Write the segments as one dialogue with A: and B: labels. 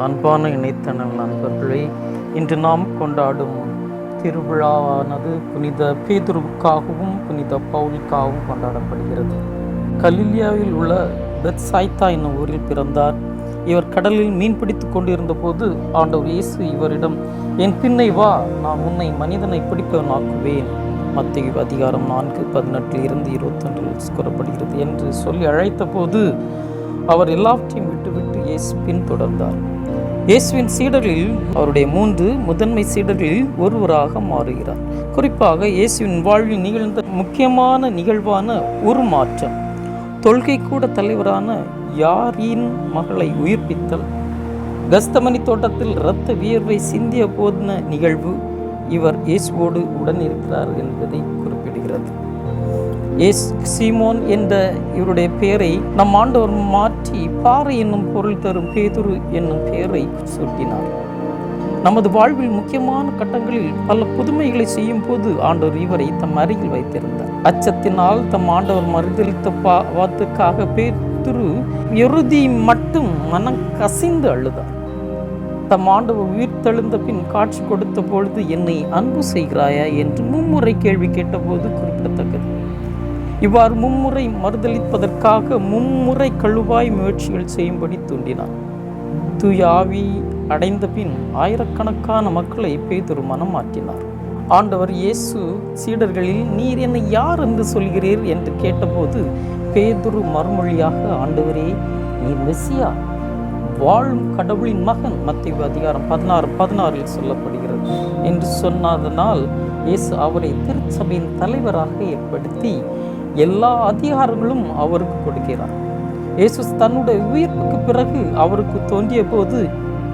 A: அன்பான இணைத்தனல் நண்பர்களே இன்று நாம் கொண்டாடும் திருவிழாவானது புனித பேதுருவுக்காகவும் புனித பவுலுக்காகவும் கொண்டாடப்படுகிறது. கலிலியாவில் உள்ள பெத்சாய்தா என்னும் ஊரில் பிறந்தார். இவர் கடலில் மீன் பிடித்துக் கொண்டிருந்த போது ஆண்டவர் இயேசு இவரிடம் என் பின்னை வா நான் உன்னை மனிதனை பிடிப்பவனாக்குவேன். மத்திய அதிகாரம் நான்கு பதினெட்டில் இருந்து இருபத்தொன்றில் கூறப்படுகிறது என்று சொல்லி அழைத்த போது அவர் எல்லாவற்றையும் விட்டுவிட்டு இயேசு பின்தொடர்ந்தார். இயேசுவின் சீடரில் அவருடைய மூன்று முதன்மை சீடர்களில் ஒருவராக மாறுகிறார். குறிப்பாக இயேசுவின் வாழ்வில் நிகழ்ந்த முக்கியமான நிகழ்வான உருமாற்றம் தொல்கை கூட தலைவரான யாரின் மகளை உயிர்ப்பித்தல் கஸ்தமணி தோட்டத்தில் இரத்த வியர்வை சிந்திய போதின நிகழ்வு இவர் இயேசுவோடு உடன் இருக்கிறார் என்பதை குறிப்பிடுகிறது. எஸ் சீமோன் என்ற இவருடைய பெயரை நம் ஆண்டவர் மாற்றி பாறை என்னும் பொருள் தரும் பேதுரு என்னும் பெயரை சூட்டினார். நமது வாழ்வில் முக்கியமான கட்டங்களில் பல புதுமைகளை செய்யும் போது ஆண்டவர் இவரை தம் அருகில் வைத்திருந்தார். அச்சத்தினால் தம் ஆண்டவர் மறுதளித்த பாவத்துக்காக பேதுரு எருதி மட்டும் மனம் கசிந்து அழுதார். தம் ஆண்டவர் உயிர் தெழுந்த பின் காட்சி கொடுத்த பொழுது என்னை அன்பு செய்கிறாயா? என்று மும்முறை கேள்வி கேட்டபோது குறிப்பிடத்தக்கது. இவ்வாறு மும்முறை மறுதளிப்பதற்காக மும்முறை கழுவாய் முயற்சிகள் செய்யும்படி தூண்டினார் தூய ஆவி அடைந்த பின் ஆயிரக்கணக்கான மக்களை பேதொரு மனம் மாற்றினார். ஆண்டவர் இயேசு சீடர்களில் நீர் என்னை யார் என்று சொல்கிறீர்? என்று கேட்டபோது பேதுரு மறுமொழியாக ஆண்டவரே நீ மெஸ்ஸியா வாழும் கடவுளின் மகன் மத்திய அதிகாரம் பதினாறு பதினாறில் சொல்லப்படுகிறது. என்று சொன்னதனால் இயேசு அவரை திருச்சபையின் தலைவராக ஏற்படுத்தி எல்லா அதிகாரங்களும் அவருக்கு கொடுக்கிறார். இயேசு தன்னுடைய உயிர்ப்புக்கு பிறகு அவருக்கு தோன்றிய போது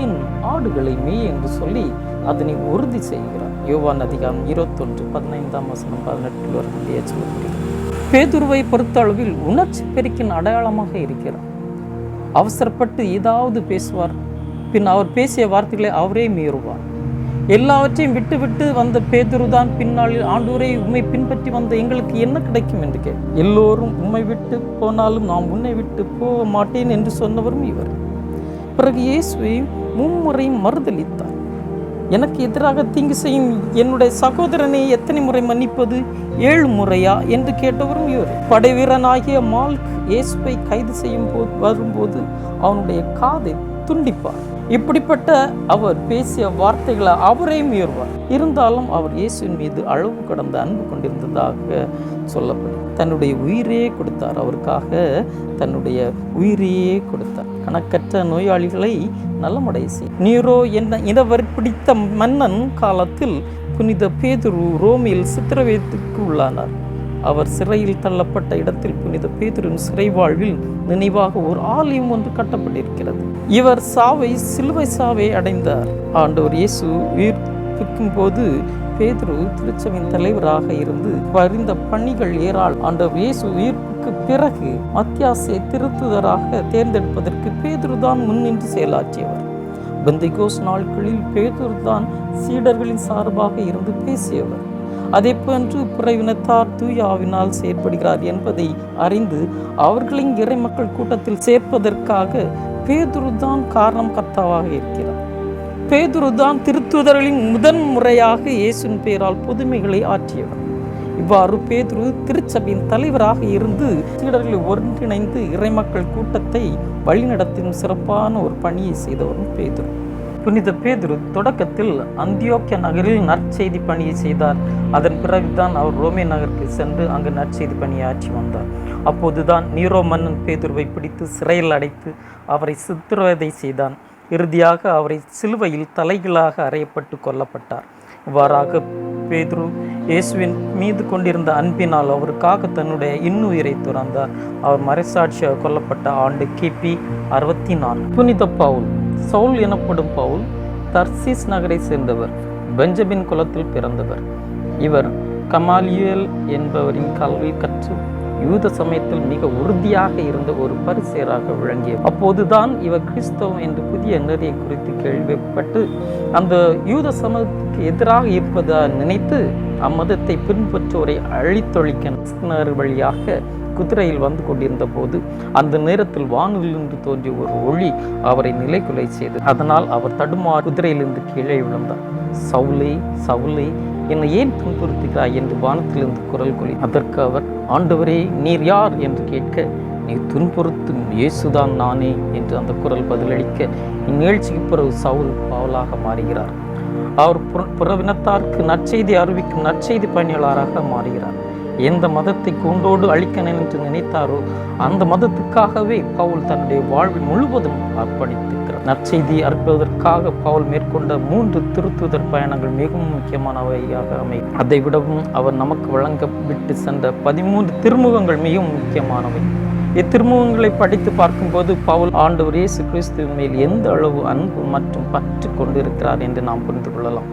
A: என் ஆடுகளை மேய் என்று சொல்லி அதனை உறுதி செய்கிறார். யோவான் அதிகாரம் இருபத்தொன்று பதினைந்தாம் வசனம் பதினெட்டில் வரக்கூடிய சொல்லப்படுகிறது பேதுருவை பொறுத்த அளவில் உணர்ச்சி பெருக்கின் அடையாளமாக இருக்கிறார். அவசரப்பட்டு ஏதாவது பேசுவார். பின் அவர் பேசிய வார்த்தைகளை அவரே மீறுவார். எல்லாவற்றையும் விட்டு விட்டு வந்த பேதுருதான் பின்னாளில் ஆண்டூரை உண்மை பின்பற்றி வந்த எங்களுக்கு என்ன கிடைக்கும் என்று கே எல்லோரும் உண்மை விட்டு போனாலும் நாம் உன்னை விட்டு போக மாட்டேன் என்று சொன்னவரும் இவர். பிறகு இயேசுவை மும்முறையும் மறுதளித்தார் எனக்கு எதிராக தீங்கு செய்யும் என்னுடைய சகோதரனை எத்தனை முறை மன்னிப்பது? ஏழு முறையா? என்று கேட்டவரும் இவர். படைவீரனாகிய மால்க் இயேசுவை கைது செய்யும் போது வரும்போது அவனுடைய காதை துண்டிப்பார். இப்படிப்பட்ட அவர் பேசிய வார்த்தைகளை அவரே மீறுவார். இருந்தாலும் அவர் இயேசுவின் மீது அளவு கடந்த அன்பு கொண்டிருந்ததாக சொல்லப்படும். தன்னுடைய உயிரே கொடுத்தார். அவருக்காக தன்னுடைய உயிரையே கொடுத்தார். கணக்கற்ற நோயாளிகளை நலமடைய செய் நீரோ என்ன இனவர் பிடித்த மன்னன் காலத்தில் புனித பேதுரு ரோமில் சித்திரவேதத்துக்கு உள்ளானார். அவர் சிறையில் தள்ளப்பட்ட இடத்தில் புனித பேதுருவின் சிறை வாழ்வில் நினைவாக ஒரு ஆலயம் ஒன்று கட்டப்பட்டிருக்கிறது. இவர் சாவை சிலுவை சாவை அடைந்தார். ஆண்டவர் இயேசு உயிர்ப்பிக்கும் போது பேதுரு திருச்சபையின் தலைவராக இருந்து பரிந்த பணிகள் ஏறாள். ஆண்டவர் இயேசு உயிர்ப்புக்கு பிறகு மத்தியாசை திருத்துதராக தேர்ந்தெடுப்பதற்கு பேதுரு தான் முன்னின்று செயலாற்றியவர். பெந்தைகோஸ் நாட்களில் பேதுரு தான் சீடர்களின் சார்பாக இருந்து பேசியவர். அதே போன்று புறவினத்தார் தூயாவினால் செயற்படுகிறார் என்பதை அறிந்து அவர்களின் இறைமக்கள் கூட்டத்தில் சேர்ப்பதற்காக பேதுருதான் காரணம் கர்த்தாவாக இருக்கிறார். பேதுருதான் திருத்துதர்களின் முதன் முறையாக இயேசுவின் பெயரால் புதுமைகளை ஆற்றியவர். இவ்வாறு பேதுரு திருச்சபையின் தலைவராக இருந்து சீடர்களை ஒன்றிணைந்து இறைமக்கள் கூட்டத்தை வழிநடத்தும் சிறப்பான ஒரு பணியை செய்தவரும் பேதுரு. புனித பேதுரு தொடக்கத்தில் அந்தியோக்கிய நகரில் நற்செய்தி பணியை செய்தார். அதன் பிறகுதான் அவர் ரோமே நகருக்கு சென்று அங்கு நற்செய்தி பணியை ஆற்றி வந்தார். அப்போதுதான் நீரோ மன்னன் பேதுருவை பிடித்து சிறையில் அடைத்து அவரை சித்திரவதை செய்தான். இறுதியாக அவரை சிலுவையில் தலைகளாக அறையப்பட்டு கொல்லப்பட்டார். இவ்வாறாக பேதுரு இயேசுவின் மீது கொண்டிருந்த அன்பினால் அவருக்காக தன்னுடைய இன்னுயிரை துறந்தார். அவர் மறைசாட்சியாக கொல்லப்பட்ட ஆண்டு கிபி அறுபத்தி நான்கு. புனித பவுல் சவுல் எனப்படும் பவுல் தர்சிஸ் நகரை சேர்ந்தவர் பெஞ்சமின் குலத்தில் பிறந்தவர். இவர் கமாலியல் என்பவரின் கல்வி கற்று யூத சமயத்தில் மிக உறுதியாக இருந்த ஒரு பரிசேராக விளங்கிய அப்போதுதான் இவர் கிறிஸ்தவம் என்ற புதிய நெறியை குறித்து கேள்விப்பட்டு அந்த யூத சமயத்துக்கு எதிராக இருப்பதாக நினைத்து அம்மதத்தை பின்பற்றுவோரை அழித்தொழிக்க வழியாக குதிரையில் வந்து கொண்டிருந்த போது அந்த நேரத்தில் வானிலிருந்து தோன்றிய ஒரு ஒளி அவரை நிலைக்குலை செய்தது. அதனால் அவர் தடுமாறு குதிரையிலிருந்து கீழே விழுந்தார். சவுலே சவுலே என்னை ஏன் துன்புறுத்துகிறாய்? என்று வானத்திலிருந்து குரல் கொலி. அதற்கு அவர் ஆண்டவரே நீர் யார்? என்று கேட்க நீ துன்புறுத்தும் இயேசுதான் நானே என்று அந்த குரல் பதிலளிக்க இந்நிகழ்ச்சிக்கு பிறகு சவுல் பவுலாக மாறுகிறார். அவர் புற- நற்செய்தி அறிவிக்கும் நற்செய்தி பணியாளராக மாறுகிறார். எந்த மதத்தை கொண்டோடு அழிக்க என்று நினைத்தாரோ அந்த மதத்துக்காகவே பவுல் தன்னுடைய வாழ்வு முழுவதும் அர்ப்பணித்திருக்கிறார். நற்செய்தி அற்பதற்காக பவுல் மேற்கொண்ட மூன்று திருத்துதர் பயணங்கள் மிகவும் முக்கியமானவையாக அமை அதை விடவும் அவர் நமக்கு வழங்க விட்டு சென்ற பதிமூன்று திருமுகங்கள் மிகவும் முக்கியமானவை. இத்திருமுகங்களை படித்து பார்க்கும்போது பவுல் ஆண்டவர் இயேசு கிறிஸ்துவின் மேல் எந்த அளவு அன்பு மற்றும் பற்று கொண்டிருக்கிறார் என்று நாம் புரிந்து கொள்ளலாம்.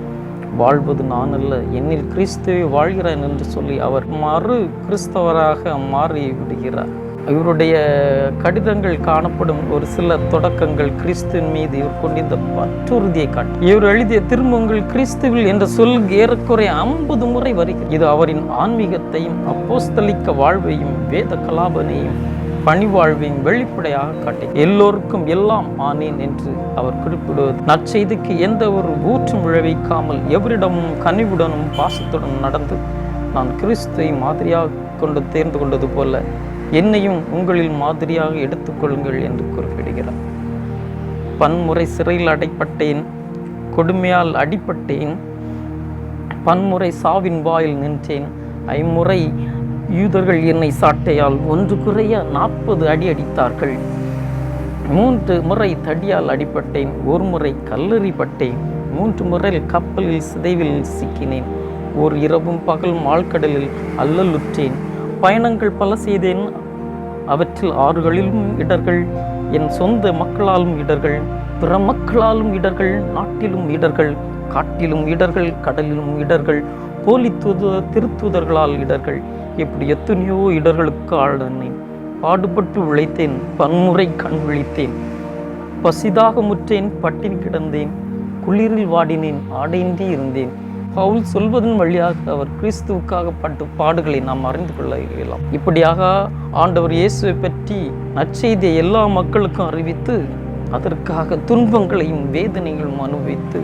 A: வாழ்வது நான் அல்ல. என்னில் கிறிஸ்துவை வாழ்கிறேன் என்று சொல்லி அவர் மறு கிறிஸ்தவராக மாறி விடுகிறார். இவருடைய கடிதங்கள் காணப்படும் ஒரு சில தொடக்கங்கள் கிறிஸ்துவின் மீது இவர் கொண்டிருந்த பற்றுறுதியை காட்டும். இவர் எழுதிய திரும்பங்கள் கிறிஸ்துவில் என்ற சொல் ஏறக்குறைய ஐம்பது முறை வருகிறது. இது அவரின் ஆன்மீகத்தையும் அப்போஸ்தலிக்க வாழ்வையும் வேத கலாபனையும் பணிவாழ்வின் வெளிப்படையாக காட்டி எல்லோருக்கும் எல்லாம் ஆனேன் என்று அவர் குறிப்பிடுவது. நற்செய்திக்கு எந்த ஒரு ஊற்றும் விளைவிக்காமல் எவரிடமும் கனிவுடனும் பாசத்துடன் நடந்து நான் கிறிஸ்துவை மாதிரியாக கொண்டு தேர்ந்து கொண்டது போல என்னையும் உங்களில் மாதிரியாக எடுத்துக்கொள்ளுங்கள் என்று குறிப்பிடுகிறார். பன்முறை சிறையில் அடைப்பட்டேன் கொடுமையால் அடிப்பட்டேன் பன்முறை சாவின் வாயில் நின்றேன் ஐமுறை யூதர்கள் என்னை சாட்டையால் ஒன்று குறைய நாற்பது அடி அடித்தார்கள். மூன்று முறை தடியால் அடிப்பட்டேன் ஒரு முறை கல்லறிப்பட்டேன் மூன்று முறை கப்பலில் சிதைவில் சிக்கினேன் ஓர் இரவும் பகலும் ஆழ்கடலில் அல்லலுற்றேன். பயணங்கள் பல செய்தேன் அவற்றில் ஆறுகளிலும் இடர்கள் என் சொந்த மக்களாலும் இடர்கள் பிற மக்களாலும் இடர்கள் நாட்டிலும் இடர்கள் காட்டிலும் இடர்கள் கடலிலும் இடர்கள் போலி திருத்துதர்களால் திருத்தூதர்களால் இடர்கள் இப்படி எத்தனையோ இடர்களுக்கு ஆழ்ந்தேன் பாடுபட்டு உழைத்தேன் பன்முறை கண் விழித்தேன். பசிதாக முற்றேன் பட்டினி கிடந்தேன் குளிரில் வாடினேன் ஆடையின்றி இருந்தேன். பவுல் சொல்வதன் வழியாக அவர் கிறிஸ்துவுக்காக பட்டு பாடுகளை நாம் அறிந்து கொள்ள இயலாம். இப்படியாக ஆண்டவர் இயேசுவை பற்றி நற்செய்தியை எல்லா மக்களுக்கும் அறிவித்து அதற்காக துன்பங்களையும் வேதனைகளும் அனுபவித்து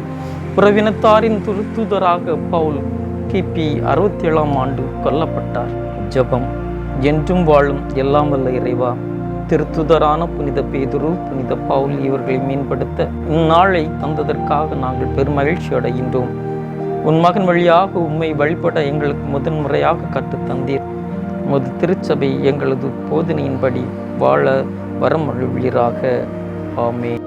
A: புறவினத்தாரின் துருத்துதராக பவுல் கிபி அறுபத்தி ஏழாம் ஆண்டு கொல்லப்பட்டார். ஜெபம். என்றும் வாழும் எல்லாம் வல்ல இறைவா திருத்துதரான புனித பேதுரு புனித பவுல் இவர்களை மேம்படுத்த இந்நாளை தந்ததற்காக நாங்கள் பெருமகிழ்ச்சி அடைகின்றோம். உன் மகன் வழியாக உம்மை வழிபட எங்களுக்கு முதன்முறையாக கற்றுத் தந்தீர். உமது திருச்சபை எங்களது போதனையின்படி வாழ வரமொழிவீராக. ஆமே